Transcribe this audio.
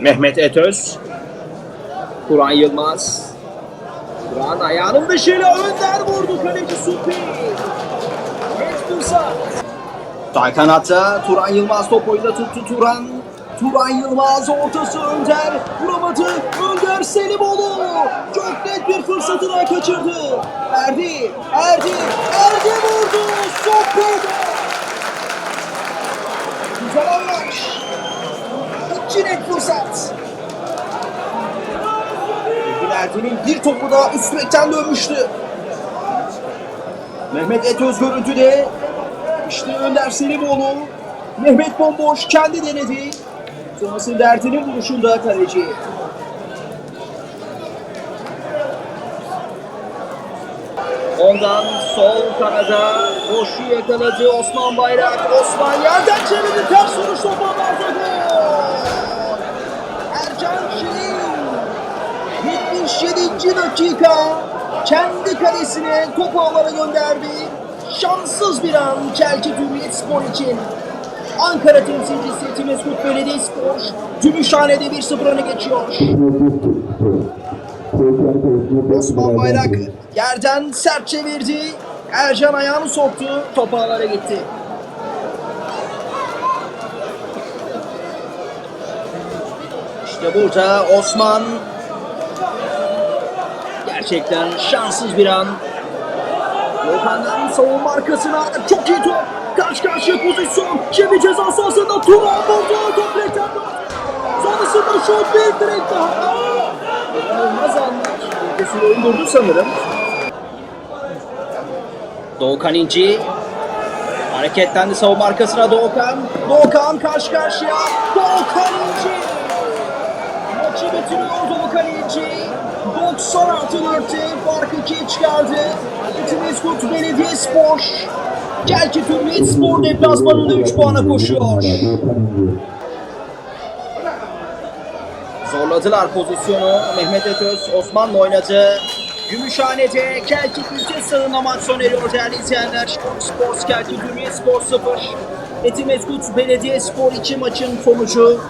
Mehmet Etöz. Kur'an Yılmaz. Kur'an ayağının dışıyla önder vurdu kaleci Supi. Fırsat. Sağ kanatta Turan Yılmaz top oyunda tuttu Turan. Turan Yılmaz ortası Önder vuramadı. Önder Selimoğlu çok net daha kaçırdı. Erdi, Erdi, Erdi vurdu. Sopi. Güzel anlaş. İki net fırsat. Erdi'nin bir topu da üst direkten dönmüştü. Mehmet Etöz görüntüde. İşte Önder Selimoğlu. Mehmet bomboş kendi denedi. Sonrasında Erdi'nin vuruşunda kaleci. Ondan sol kanada boşu yakaladı Osman Bayrak. Osman yerden çevirdi ters vuruş topa vardı. Ercan Şirin 77. dakika kendi kalesine topu ağlara gönderdi. Şanssız bir an Çelki Cumhuriyet Spor için. Ankara temsilcisi Timeskut Belediyespor Gümüşhane'de 1-0 öne geçiyor. Osman Bayrak yerden sert çevirdi. Ercan ayağını soktu. Top ağlara gitti. İşte burada Osman gerçekten şanssız bir an. Volkan'dan savunma arkasına çok iyi top. Karşı karşıya pozisyon. Şimdi ceza sahasında Turan vurdu. Top direkten döndü. Sonrasında şut bir direkt daha. İnanılmaz anlar. Ötesini öldürdü sanırım. Doğukan İnci. Hareketlendi savunma arkasına Doğukan. Doğukan karşı karşıya. Doğukan İnci. Maçı bitiriyor Doğukan İnci. 96 artı farkı 2'ye çıkardı. Etimeskut Belediyespor. Celki Cumhuriyet Spor deplasmanında 3 puana koşuyor. Zorladılar pozisyonu. Mehmet Etöz Osman'la oynadı. Gümüşhane'de Kelkik ülke sahına maç sona eriyor değerli izleyenler. Spor Sports Kelkik Cumhuriyet Spor 0. Etimeskut Belediye Spor 2 maçın sonucu